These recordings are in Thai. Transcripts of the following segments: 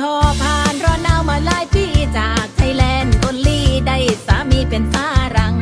ทอผ่านรอหนาวมาหลายปีจากไทยแลนด์คนลีได้สามีเป็นฝรั่ง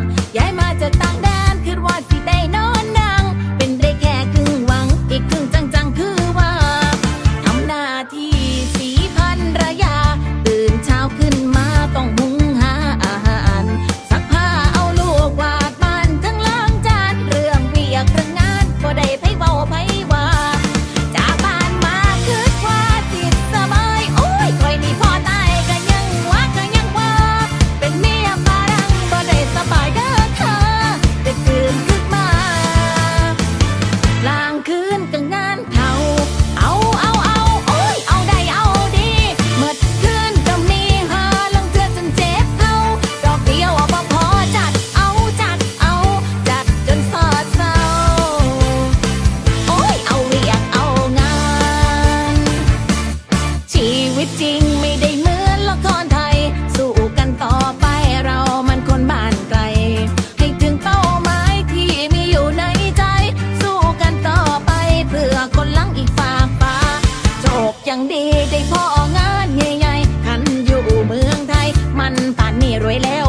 ใจพ่องานใหญ่ๆคันอยู่เมืองไทย มันป่านนี้รวยแล้ว